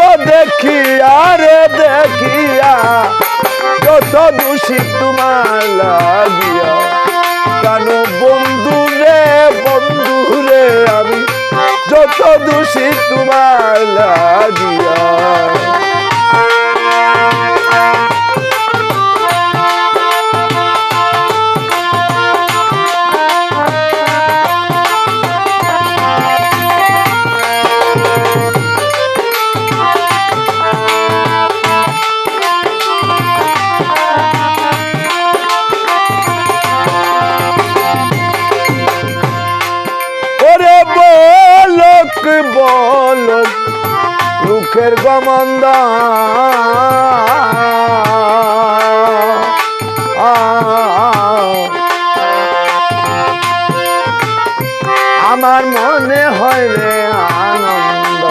দুঃখ দেখিয়া রে দেখিয়া কত দোষী তোমার লাগিয়া। কেন বন্ধু রে বন্ধু রে আমি, যত দোষী তোমার লাগিয়া। মুখের গমন্দ। আমার মনে হয় রে আনন্দ।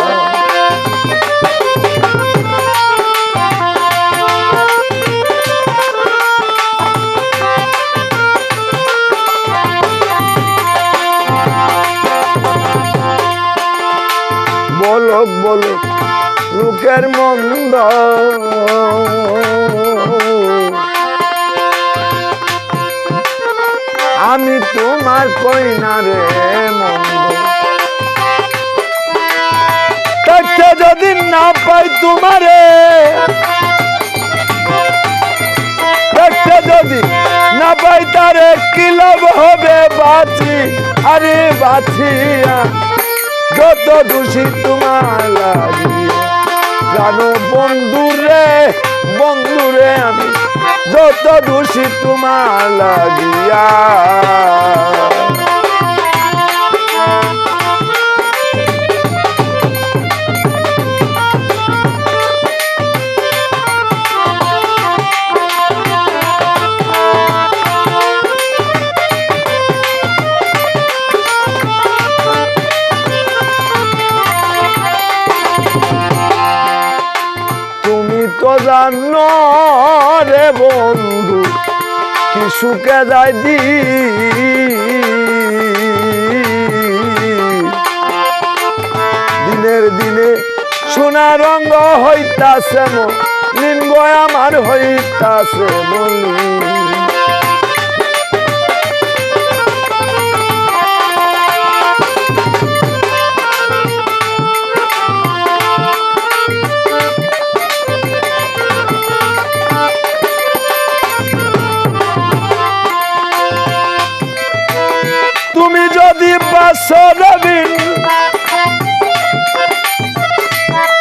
বলক বলক। লোকের মন্দ। আমি তোমার কই না রে মন্দ। যদি না পাই তোমারে যদি না পাই তারে কি লাভ হবে? বাঁচি, আরে বাঁচিয়া যত দোষী তোমার লাগিয়া জানো বন্ধুরে বন্ধুরে আমি যত দোষী তোমার লাগিয়া। তুমি তো জানো রে বন্ধু, কি সুখে যায় দি দিনের দিনে সোনা রঙ্গ হইতাছে লিঙ্গ আমার হইতাছে বলি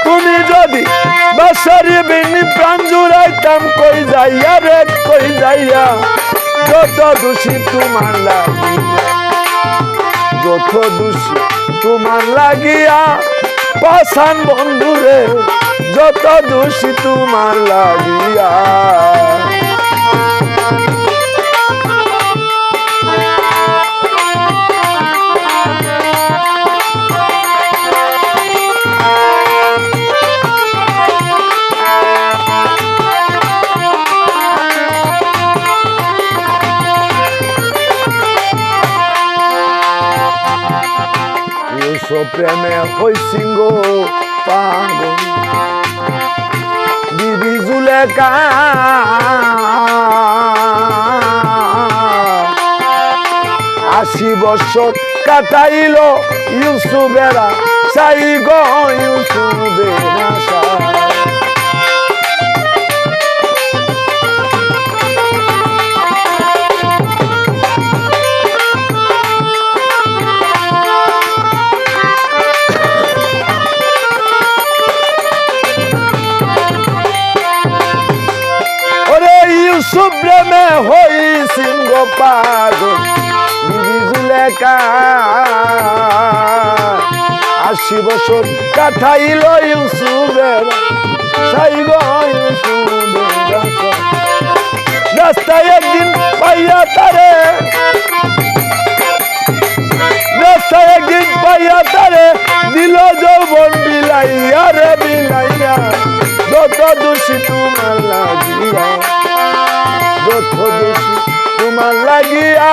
তুমি যদি বাসরবিন প্রাণ জুড়াইতাম, কই যাইয়া রে, কই যাইয়া? যত দোষী তোমার লাগিয়া, যত দোষী তোমার লাগিয়া পাশান বন্ধুরে, যত দোষী তোমার লাগিয়া। প্রেমে হইছি গো পাগল। বিবি জুলেকা আশি বছর কাটাইল ইউসুবেরা সাই গো ইউসুফেরা। পাগল বিবি জুলেকা আশি বছর কাঠাইল ইউসুফের সাইব রাস্তায় একদিন পাইয়া তারে, রাস্তায় একদিন পাইয়া তারে দিল যৌবন বিলাইয়া রে বিলাইয়া। যত দোষী তোমার লাগিয়া যত দোষী তোমার লাগিয়া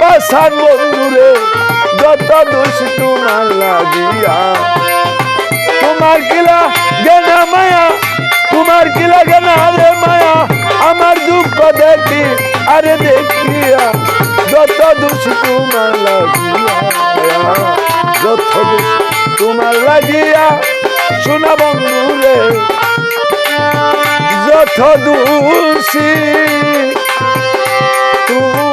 পাশান বন্ধুরে যত দোষী তোমার লাগিয়া। তোমার কিলা গেনা মায়া, তোমার কিলা গেনা রে মায়া, আমার দুঃখ দেখি আরে দেখিয়া যত দোষ তোমার লাগিয়া। যত দোষ তোমার লাগিয়া, শোনা বন্ধু রে যত দোষী Oh.